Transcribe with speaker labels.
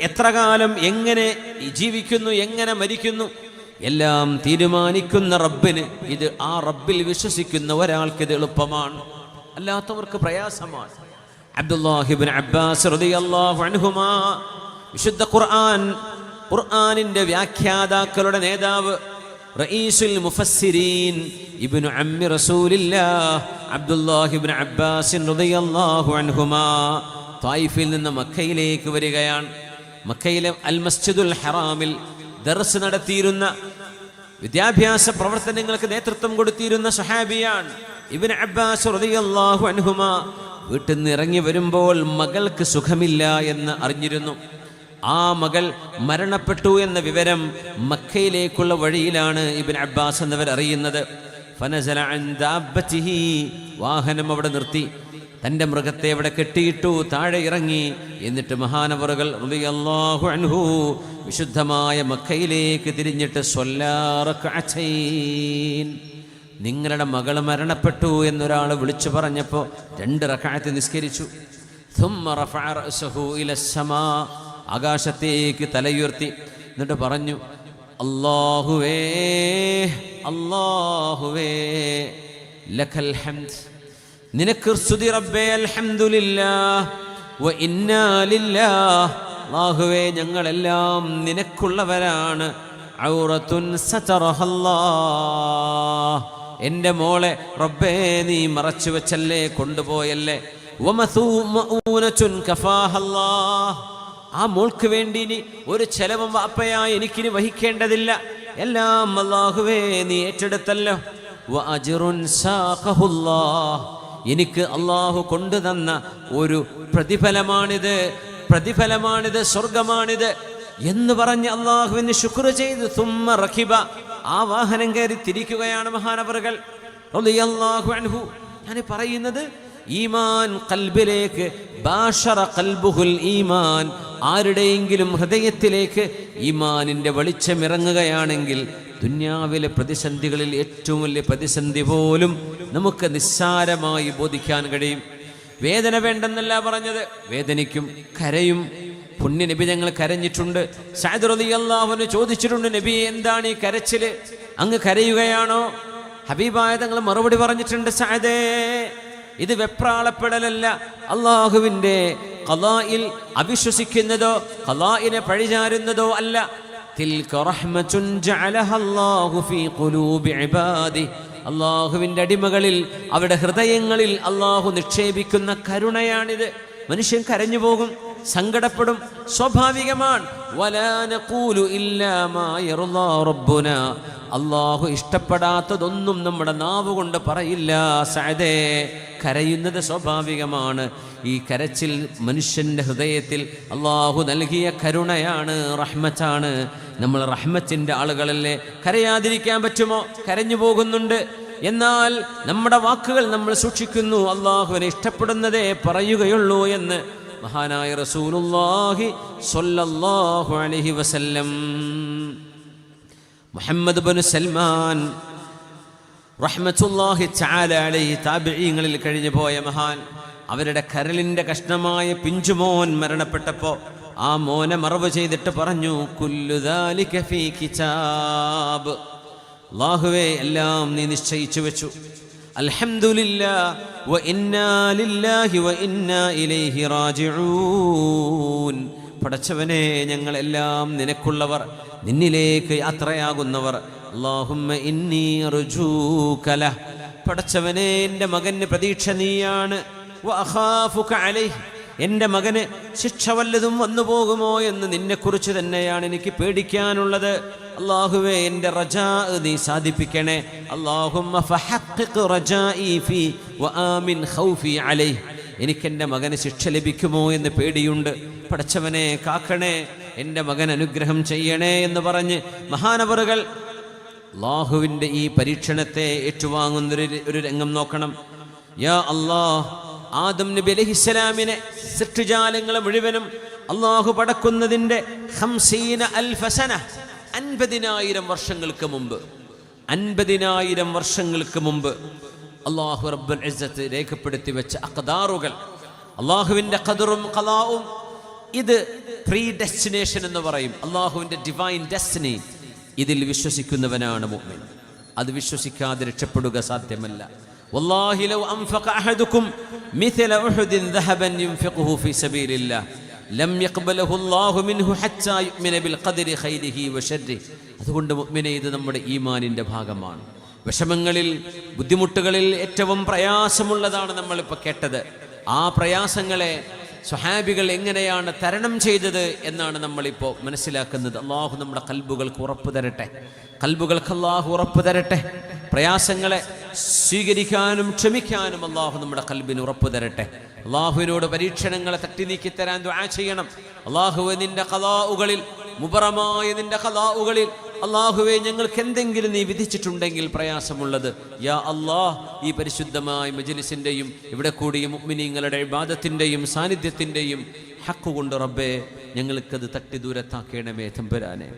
Speaker 1: എത്ര കാലം എങ്ങനെ ജീവിക്കുന്നു എങ്ങനെ മരിക്കുന്നു എല്ലാം തീരുമാനിക്കുന്ന റബ്ബിന് ഇത് ആ റബ്ബിൽ വിശ്വസിക്കുന്ന ഒരാൾക്ക് ഇത് എളുപ്പമാണ്. അല്ലാത്തവർക്ക് പ്രയാസമാണ്. അബ്ദുല്ലാഹിബിൻ അബ്ബാസ് വിശുദ്ധ ഖുർആൻ ഖുർആനിന്റെ വ്യാഖ്യാതാക്കളുടെ നേതാവ് റഈസുൽ ഇബ്നു അമ്മി റസൂലില്ലാഹ് അബ്ദുല്ലാഹിബ്നു അബ്ബാസ് റളിയല്ലാഹു അൻഹുമാ തായിഫിൽ നിന്ന് മക്കയിലേക്ക് വരികയാണ്. മക്കയിലെ അൽ മസ്ജിദുൽ ഹറാമിൽ ദർസ് നടത്തിയിരുന്ന വിദ്യാഭ്യാസ പ്രവർത്തനങ്ങൾക്ക് നേതൃത്വം കൊടുത്തിരുന്ന സഹാബിയാണ് ഇബിൻ അബ്ബാസ് റളിയല്ലാഹു അൻഹുമ. വീട്ടിൽ നിന്ന് ഇറങ്ങി വരുമ്പോൾ മകൾക്ക് സുഖമില്ല എന്ന് അറിഞ്ഞിരുന്നു. ആ മകൾ മരണപ്പെട്ടു എന്ന വിവരം മക്കയിലേക്കുള്ള വഴിയിലാണ് ഇബിൻ അബ്ബാസ് എന്നവർ അറിയുന്നത്. ഫനസല. വാഹനം അവിടെ നിർത്തി. തന്റെ മൃഗത്തെ എവിടെ കെട്ടിയിട്ടു താഴെ ഇറങ്ങി. എന്നിട്ട് മഹാനവറുകൾ അൻഹു വിശുദ്ധമായ മക്കയിലേക്ക് തിരിഞ്ഞിട്ട് നിങ്ങളുടെ മകൾ മരണപ്പെട്ടു എന്നൊരാൾ വിളിച്ചു പറഞ്ഞപ്പോൾ രണ്ട് റക്കായത്ത് നിസ്കരിച്ചു. ആകാശത്തേക്ക് തലയുയർത്തി. എന്നിട്ട് പറഞ്ഞു അള്ളാഹുവേ അള്ളാഹുവേ ലഖൽ ഹംദ്. നിനക്ക് സ്തുതി റബ്ബേ ഞങ്ങളെല്ലാം നിനക്കുള്ളവരാണ്. എന്റെ മോളെ റബ്ബേ നീ മറച്ചു വെച്ചല്ലേ കൊണ്ടുപോയല്ലേ? ആ മോൾക്ക് വേണ്ടി ഇനി ഒരു ചെലവും വാപ്പയായി എനിക്കിനി വഹിക്കേണ്ടതില്ല. എല്ലാം അള്ളാഹുവേ നീ ഏറ്റെടുത്തല്ലോ. എനിക്ക് അള്ളാഹു കൊണ്ടുതന്ന ഒരു പ്രതിഫലമാണിത്. പ്രതിഫലമാണിത് സ്വർഗമാണിത് എന്ന് പറഞ്ഞ് അള്ളാഹുവിന് ശുക്ർ ചെയ്ത് തുമ്മ റഖിബ ആ വാഹനം കയറി തിരിക്കുകയാണ് മഹാനവറുകൾ. അൻഹു. ഞാൻ പറയുന്നത് ഈമാൻ കൽബിലേക്ക് ബാഷറ കൽബുഹുൽ ഈമാൻ ആരുടെയെങ്കിലും ഹൃദയത്തിലേക്ക് ഈമാനിന്റെ വെളിച്ചം ഇറങ്ങുകയാണെങ്കിൽ ദുന്യാവിലെ പ്രതിസന്ധികളിൽ ഏറ്റവും വലിയ പ്രതിസന്ധി പോലും നമുക്ക് നിസ്സാരമായി ബോധിക്കാൻ കഴിയും. വേദന വേണ്ടെന്നല്ല പറഞ്ഞത്. വേദനിക്കും കരയും. പുണ്യ നബി ഞങ്ങൾ കരഞ്ഞിട്ടുണ്ട്. സഅദ് റളിയല്ലാഹുവിന് ചോദിച്ചിട്ടുണ്ട് നബി എന്താണ് ഈ കരച്ചിൽ? അങ്ങ് കരയുകയാണോ? ഹബീബായ തങ്ങൾ മറുപടി പറഞ്ഞിട്ടുണ്ട് സാദേ ഇത് വെപ്രാളപ്പെടലല്ല. അള്ളാഹുവിന്റെ കലായിൽ അവിശ്വസിക്കുന്നതോ കലായിനെ പഴിചാരുന്നതോ അല്ല. തിൽക റഹ്മത്തുൻ ജഅലഹ അല്ലാഹു ഫീ ഖുലൂബി ഇബാദി. അള്ളാഹുവിന്റെ അടിമകളിൽ അവരുടെ ഹൃദയങ്ങളിൽ അള്ളാഹു നിക്ഷേപിക്കുന്ന കരുണയാണിത്. മനുഷ്യൻ കരഞ്ഞു പോകും സങ്കടപ്പെടും സ്വാഭാവികമാണ്. അള്ളാഹു ഇഷ്ടപ്പെടാത്തതൊന്നും നമ്മുടെ നാവുകൊണ്ട് പറയില്ല സഅദേ. കരയുന്നത് സ്വാഭാവികമാണ്. ഈ കരച്ചിൽ മനുഷ്യന്റെ ഹൃദയത്തിൽ അള്ളാഹു നൽകിയ കരുണയാണ് റഹ്മത്താണ്. നമ്മൾ റഹ്മത്തിന്റെ ആളുകളല്ലേ? കരയാതിരിക്കാൻ പറ്റുമോ? കരഞ്ഞു പോകുന്നുണ്ട്. എന്നാൽ നമ്മുടെ വാക്കുകൾ നമ്മൾ സൂക്ഷിക്കുന്നു. അള്ളാഹുവിനെ ഇഷ്ടപ്പെടുന്നതേ പറയുകയുള്ളൂ എന്ന്. മഹാനായ റസൂലുല്ലാഹി സ്വല്ലല്ലാഹു അലൈഹി വസല്ലം. മുഹമ്മദ് ബിൻ സൽമാൻ റഹ്മത്തുല്ലാഹി അലൈഹി താബിഈങ്ങളിൽ കഴിഞ്ഞു പോയ മഹാൻ അവരുടെ കരളിന്റെ കഷ്ണമായ പിഞ്ചുമോൻ മരണപ്പെട്ടപ്പോൾ ആ മോനെ മറവ് ചെയ്തിട്ട് പറഞ്ഞു കുല്ലു ദാലിക ഫീ കിതാബ്. അല്ലാഹുവേ എല്ലാം നീ നിശ്ചയിച്ചു വെച്ചു. അൽഹംദുലില്ലാ വ ഇന്നാ ലില്ലാഹി വ ഇന്നാ ഇലൈഹി റാജിഊൻ. പടച്ചവനെ ഞങ്ങളെല്ലാം നിനക്കുള്ളവർ നിന്നിലേക്ക് യാത്രയാകുന്നവർ അല്ലാഹുമ്മ ഇന്നി റുജൂകല പടച്ചവനെ എന്റെ മകന് പ്രതീക്ഷ നീയാണ്. എന്റെ മകന് ശിക്ഷ വല്ലതും വന്നു പോകുമോ എന്ന് നിന്നെക്കുറിച്ച് തന്നെയാണ് എനിക്ക് പേടിക്കാനുള്ളത്. അള്ളാഹുവേ എന്റെ റജാ നീ സാധിപ്പിക്കണേ. അള്ളാഹുമ്മ എനിക്കെന്റെ മകന് ശിക്ഷ ലഭിക്കുമോ എന്ന് പേടിയുണ്ട്. പടച്ചവനെ കാക്കണേ എന്റെ മകൻ അനുഗ്രഹം ചെയ്യണേ എന്ന് പറഞ്ഞ് മഹാനവറുകൾ അള്ളാഹുവിന്റെ ഈ പരീക്ഷണത്തെ ഏറ്റുവാങ്ങുന്നൊരു ഒരു രംഗം നോക്കണം. യാ അള്ളാഹ് ആദം നബി അലഹിസ്സലാമിനെ സൃഷ്ടിജാലങ്ങളെ മുഴുവനും അള്ളാഹു പടക്കുന്നതിന്റെ ഹംസീന അൽഫസന അൻപതിനായിരം വർഷങ്ങൾക്ക് മുമ്പ് അൻപതിനായിരം വർഷങ്ങൾക്ക് മുമ്പ് അള്ളാഹു റബ്ബൽ ഇസ്സത്ത് രേഖപ്പെടുത്തി വെച്ച അഖദാറുകൾ അള്ളാഹുവിന്റെ ഖദറും ഖലാവും ഇത് പ്രീ ഡെസ്റ്റിനേഷൻ എന്ന് പറയും. അള്ളാഹുവിന്റെ ഡിവൈൻ ഡെസ്റ്റിനി ഇതിൽ വിശ്വസിക്കുന്നവനാണ് മുഅ്മിൻ അത് വിശ്വസിക്കാതെ രക്ഷപ്പെടുക സാധ്യമല്ല والله لو أنفق أحدكم مثل أحد ذهبا ينفقه في سبيل الله لم يقبله الله منه حتى يؤمن بالقدر خيره وشره അതുകൊണ്ട് മുഅ്മിനെ ഇത് നമ്മുടെ ഈമാനിൻ്റെ ഭാഗമാണ് വിഷമങ്ങളിൽ ബുദ്ധിമുട്ടുകളിൽ ഏറ്റവും പ്രയാസമുള്ളതാണ് നമ്മളിപ്പോൾ കേട്ടത് ആ പ്രയാസങ്ങളെ സ്വഹാബികൾ എങ്ങനെയാണ് തരണം ചെയ്തത് എന്നാണ് നമ്മളിപ്പോൾ മനസ്സിലാക്കുന്നത്. അള്ളാഹു നമ്മുടെ കൽബുകൾക്ക് ഉറപ്പ് തരട്ടെ. കൽബുകൾക്ക് അള്ളാഹു ഉറപ്പ് തരട്ടെ. പ്രയാസങ്ങളെ സ്വീകരിക്കാനും ക്ഷമിക്കാനും അള്ളാഹു നമ്മുടെ കൽബിന് ഉറപ്പ് തരട്ടെ. അള്ളാഹുവിനോട് പരീക്ഷണങ്ങളെ തട്ടി നീക്കി തരാൻ ചെയ്യണം. അള്ളാഹു നിന്റെ കലാവുകളിൽ മുബറമായ നിന്റെ കലാവുകളിൽ അള്ളാഹുവെ ഞങ്ങൾക്ക് എന്തെങ്കിലും നീ വിധിച്ചിട്ടുണ്ടെങ്കിൽ പ്രയാസമുള്ളത്. യാ അള്ളാഹ് ഈ പരിശുദ്ധമായ മജ്ലിസിന്റെയും ഇവിടെ കൂടിയ മുഅ്മിനീങ്ങളുടെ ഇബാദത്തിന്റെയും സാന്നിധ്യത്തിന്റെയും ഹക്കുകൊണ്ട് റബ്ബേ ഞങ്ങൾക്കത് തട്ടി ദൂരത്താക്കേണമേ തമ്പുരാനെ.